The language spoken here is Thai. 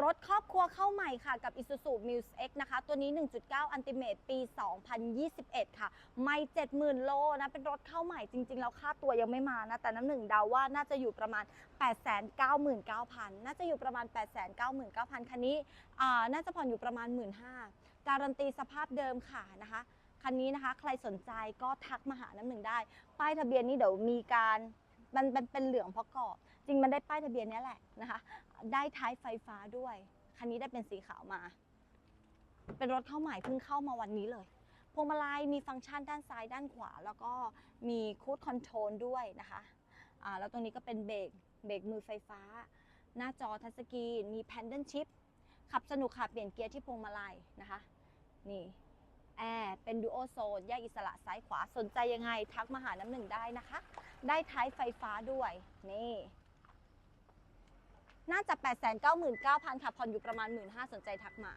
รถครอบครัวเข้าใหม่ค่ะกับ Isuzu Muse X นะคะ ตัวนี้ 1.9 Ultimate ปี 2021 ค่ะ ไม่ 70,000 โลนะ เป็นรถเข้าใหม่จริง ๆ แล้วค่าตัวยังไม่มานะ แต่น้ำหนึ่งเดาว่าน่าจะอยู่ประมาณ 899,000 น่าจะอยู่ประมาณ 899,000 คันนี้อ่าน่าจะผ่อนอยู่ประมาณ 15,000 การันตีสภาพเดิมค่ะนะคะ คันนี้นะคะ ใครสนใจก็ทักมาหาน้ำหนึ่งได้ ป้ายทะเบียนนี้เดี๋ยวมีการมันเป็นเหลืองเพราะกรอบ จริงมันได้ป้ายทะเบียนนี้แหละนะคะ ได้ท้ายไฟฟ้าด้วย คันนี้ได้เป็นสีขาวมา เป็นรถเข้าใหม่เพิ่งเข้ามาวันนี้เลย พวงมาลัยมีฟังก์ชันด้านซ้ายด้านขวา แล้วก็มีคูดคอนโทรลด้วยนะคะอ่าแล้วตรงนี้ก็เป็นเบรกเบรกมือไฟฟ้า หน้าจอทัชสกรีนมีแพนเดิลชิพขับสนุกค่ะเปลี่ยนเกียร์ที่พวงมาลัยนะคะ นี่แอร์เป็นดูโอโซนแยกอิสระซ้ายขวาสนใจยังไง ทักมาหาน้ำหนึ่งได้นะคะ ได้ท้ายไฟฟ้าด้วย นี่ น่าจะ 8 9 9 0 0 0 ค่ะผ่อนอยู่ประมาณ 1 5 0 0สนใจทักมา